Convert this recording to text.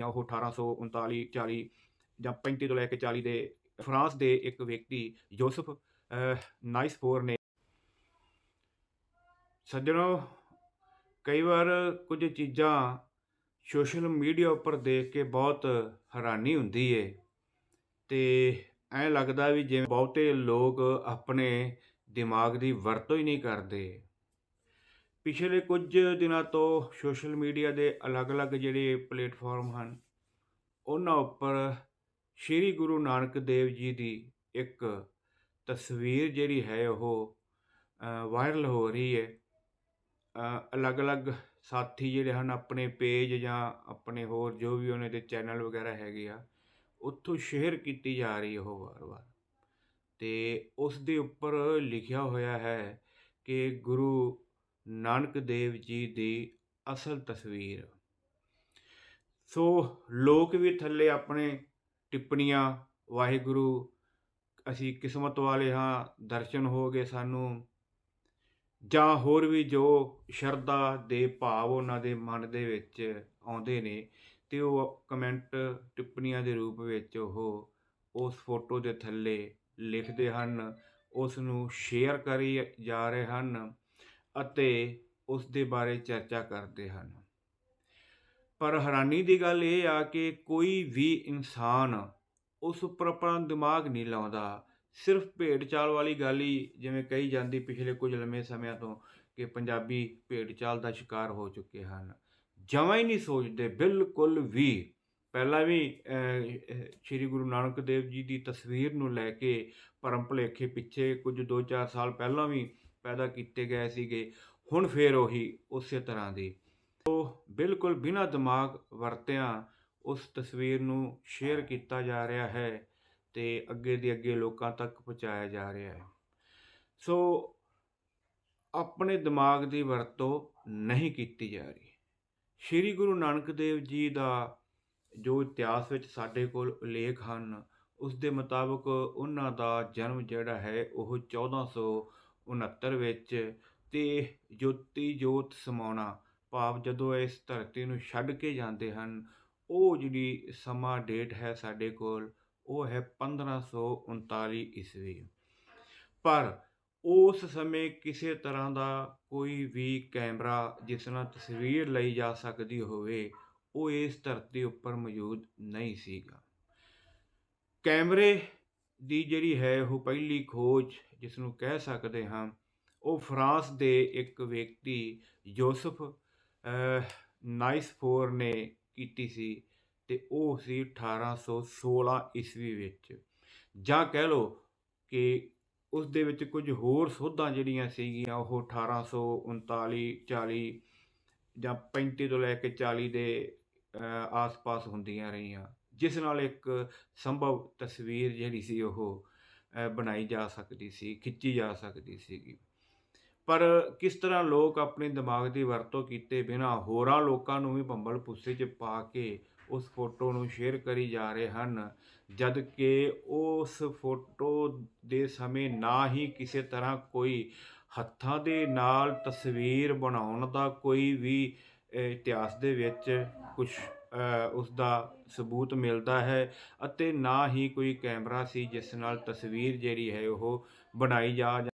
ਜਾਂ ਉਹ 1839 40 ਜਾਂ 35 ਤੋਂ ਲੈ ਕੇ 40 ਦੇ ਫਰਾਂਸ ਦੇ ਇੱਕ ਵਿਅਕਤੀ ਯੋਸਫ ਨਾਈਸਫੋਰ ਨੇ ਸੱਜਣੋ, ਕਈ ਵਾਰ ਕੁਝ ਚੀਜ਼ਾਂ ਸੋਸ਼ਲ ਮੀਡੀਆ ਉੱਪਰ ਦੇਖ ਕੇ ਬਹੁਤ ਹੈਰਾਨੀ ਹੁੰਦੀ ਏ ਤੇ ਐਂ ਲੱਗਦਾ ਵੀ ਜਿਵੇਂ ਬਹੁਤੇ ਲੋਕ ਆਪਣੇ ਦਿਮਾਗ ਦੀ ਵਰਤੋਂ ਹੀ ਨਹੀਂ ਕਰਦੇ। ਪਿਛਲੇ ਕੁਝ ਦਿਨਾਂ ਤੋਂ ਸੋਸ਼ਲ ਮੀਡੀਆ ਦੇ ਅਲੱਗ-ਅਲੱਗ ਜਿਹੜੇ ਪਲੇਟਫਾਰਮ ਹਨ, ਉਹਨਾਂ ਉੱਪਰ ਸ੍ਰੀ ਗੁਰੂ ਨਾਨਕ ਦੇਵ ਜੀ ਦੀ ਇੱਕ ਤਸਵੀਰ ਜਿਹੜੀ ਹੈ ਉਹ ਵਾਇਰਲ ਹੋ ਰਹੀ ਹੈ। ਅਲੱਗ-ਅਲੱਗ ਸਾਥੀ ਜਿਹੜੇ ਹਨ ਆਪਣੇ ਪੇਜ ਜਾਂ ਆਪਣੇ ਹੋਰ ਜੋ ਵੀ ਉਹਨਾਂ ਦੇ ਚੈਨਲ ਵਗੈਰਾ ਹੈਗੇ ਆ, ਉੱਥੋਂ ਸ਼ੇਅਰ ਕੀਤੀ ਜਾ ਰਹੀ ਉਹ ਵਾਰ-ਵਾਰ। ਤੇ ਉਸ ਦੇ ਉੱਪਰ ਲਿਖਿਆ ਹੋਇਆ ਹੈ ਕਿ ਗੁਰੂ ਨਾਨਕ ਦੇਵ ਜੀ ਦੀ ਅਸਲ ਤਸਵੀਰ। ਸੋ ਲੋਕ ਵੀ ਥੱਲੇ ਆਪਣੇ ਟਿੱਪਣੀਆਂ, ਵਾਹਿਗੁਰੂ, ਅਸੀਂ ਕਿਸਮਤ ਵਾਲੇ ਹਾਂ, ਦਰਸ਼ਨ ਹੋ ਗਏ ਸਾਨੂੰ। ਜਾਂ ਹੋਰ ਵੀ ਜੋ ਸ਼ਰਧਾ ਦੇ ਭਾਵ ਉਹਨਾਂ ਦੇ ਮਨ ਦੇ ਵਿੱਚ ਆਉਂਦੇ ਨੇ, ਤੇ ਉਹ ਕਮੈਂਟ ਟਿੱਪਣੀਆਂ ਦੇ ਰੂਪ ਵਿੱਚ ਉਹ, ਉਸ ਫੋਟੋ ਦੇ ਥੱਲੇ ਲਿਖਦੇ ਹਨ, ਉਸ ਨੂੰ ਸ਼ੇਅਰ ਕਰੀ ਜਾ ਰਹੇ ਹਨ। ਅਤੇ ਉਸ ਦੇ ਬਾਰੇ ਚਰਚਾ ਕਰਦੇ ਹਨ। ਪਰ ਹੈਰਾਨੀ ਦੀ ਗੱਲ ਇਹ ਆ ਕਿ ਕੋਈ ਵੀ ਇਨਸਾਨ ਉਸ ਉੱਪਰ ਆਪਣਾ ਦਿਮਾਗ ਨਹੀਂ ਲਾਉਂਦਾ। ਸਿਰਫ ਭੇਡ ਚਾਲ ਵਾਲੀ ਗੱਲ ਹੀ ਜਿਵੇਂ ਕਹੀ ਜਾਂਦੀ ਪਿਛਲੇ ਕੁਝ ਲੰਮੇ ਸਮਿਆਂ ਤੋਂ ਕਿ ਪੰਜਾਬੀ ਭੇਡ ਚਾਲ ਦਾ ਸ਼ਿਕਾਰ ਹੋ ਚੁੱਕੇ ਹਨ। ਜਮਾਂ ਹੀ ਨਹੀਂ ਸੋਚਦੇ, ਬਿਲਕੁਲ ਵੀ। ਪਹਿਲਾਂ ਵੀ ਸ੍ਰੀ ਗੁਰੂ ਨਾਨਕ ਦੇਵ ਜੀ ਦੀ ਤਸਵੀਰ ਨੂੰ ਲੈ ਕੇ ਭਰਮ ਭੁਲੇਖੇ ਪਿੱਛੇ ਕੁਝ 2-4 ਸਾਲ ਪਹਿਲਾਂ ਵੀ ਪੈਦਾ ਕੀਤੇ ਗਏ ਸੀਗੇ, ਹੁਣ ਫੇਰ ਉਹੀ ਉਸੇ ਤਰ੍ਹਾਂ ਦੀ। ਉਹ ਬਿਲਕੁਲ ਬਿਨਾਂ ਦਿਮਾਗ ਵਰਤਿਆਂ ਉਸ ਤਸਵੀਰ ਨੂੰ ਸ਼ੇਅਰ ਕੀਤਾ ਜਾ ਰਿਹਾ ਹੈ ਤੇ ਅੱਗੇ ਦੀ ਅੱਗੇ ਲੋਕਾਂ ਤੱਕ ਪਹੁੰਚਾਇਆ ਜਾ ਰਿਹਾ ਹੈ। ਸੋ ਆਪਣੇ ਦਿਮਾਗ ਦੀ ਵਰਤੋਂ ਨਹੀਂ ਕੀਤੀ ਜਾ ਰਹੀ। ਸ੍ਰੀ ਗੁਰੂ ਨਾਨਕ ਦੇਵ ਜੀ ਦਾ ਜੋ ਇਤਿਹਾਸ ਵਿੱਚ ਸਾਡੇ ਕੋਲ ਉਲੇਖ ਹਨ, ਉਸ ਦੇ ਮੁਤਾਬਕ ਉਹਨਾਂ ਦਾ ਜਨਮ ਜਿਹੜਾ ਹੈ ਉਹ 1469 ਵਿੱਚ ਤੇ ਜੋਤੀ ਜੋਤ ਸਮਾਉਣਾ ਭਾਵ ਜਦੋਂ ਇਸ ਧਰਤੀ ਨੂੰ ਛੱਡ ਕੇ ਜਾਂਦੇ ਹਨ, ਉਹ ਜਿਹੜੀ ਸਮਾਂ ਡੇਟ ਹੈ ਸਾਡੇ ਕੋਲ, ਉਹ ਹੈ 1539 ਈਸਵੀ। ਪਰ ਉਸ ਸਮੇਂ ਕਿਸੇ ਤਰ੍ਹਾਂ ਦਾ ਕੋਈ ਵੀ ਕੈਮਰਾ ਜਿਸ ਨਾਲ ਤਸਵੀਰ ਲਈ ਜਾ ਸਕਦੀ ਹੋਵੇ, ਉਹ ਇਸ ਧਰਤੀ ਉੱਪਰ ਮੌਜੂਦ ਨਹੀਂ ਸੀਗਾ। ਕੈਮਰੇ ਦੀ ਜਿਹੜੀ ਹੈ ਉਹ ਪਹਿਲੀ ਖੋਜ ਜਿਸ ਨੂੰ ਕਹਿ ਸਕਦੇ ਹਾਂ, ਉਹ ਫਰਾਂਸ ਦੇ ਇੱਕ ਵਿਅਕਤੀ ਯੋਸਫ ਨਾਈਸਫੋਰ ਨੇ ਕੀਤੀ ਸੀ ਤੇ ਉਹ ਸੀ 1816 ਈਸਵੀ ਵਿੱਚ। ਜਾਂ ਕਹਿ ਲਓ ਕਿ ਉਸ ਦੇ ਵਿੱਚ ਕੁਝ ਹੋਰ ਸੋਧਾਂ ਜਿਹੜੀਆਂ ਸੀਗੀਆਂ, ਉਹ 1839 40 ਜਾਂ 35 ਤੋਂ ਲੈ ਕੇ 40 ਦੇ ਆਸ-ਪਾਸ ਹੁੰਦੀਆਂ ਰਹੀਆਂ। ਜਿਸ ਨਾਲ ਇੱਕ ਸੰਭਵ ਤਸਵੀਰ ਜਿਹੜੀ ਸੀ ਉਹ ਬਣਾਈ ਜਾ ਸਕਦੀ ਸੀ, ਖਿੱਚੀ ਜਾ ਸਕਦੀ ਸੀਗੀ। ਪਰ ਕਿਸ ਤਰ੍ਹਾਂ ਲੋਕ ਆਪਣੇ ਦਿਮਾਗ ਦੀ ਵਰਤੋਂ ਕੀਤੇ ਬਿਨਾ ਹੋਰਾਂ ਲੋਕਾਂ ਨੂੰ ਵੀ ਬੰਬਲ ਪੁੱਸੇ 'ਚ ਪਾ ਕੇ ਉਸ ਫੋਟੋ ਨੂੰ ਸ਼ੇਅਰ ਕਰੀ ਜਾ ਰਹੇ ਹਨ, ਜਦ ਕਿ ਉਸ ਫੋਟੋ ਦੇ ਸਮੇਂ ਨਾ ਹੀ ਕਿਸੇ ਤਰ੍ਹਾਂ ਕੋਈ ਹੱਥਾਂ ਦੇ ਨਾਲ ਤਸਵੀਰ ਬਣਾਉਣ ਦਾ ਕੋਈ ਵੀ ਇਤਿਹਾਸ ਦੇ ਵਿੱਚ ਕੁਝ ਉਸ ਦਾ ਸਬੂਤ ਮਿਲਦਾ ਹੈ ਅਤੇ ਨਾ ਹੀ ਕੋਈ ਕੈਮਰਾ ਸੀ ਜਿਸ ਨਾਲ ਤਸਵੀਰ ਜਿਹੜੀ ਹੈ ਉਹ ਬਣਾਈ ਜਾ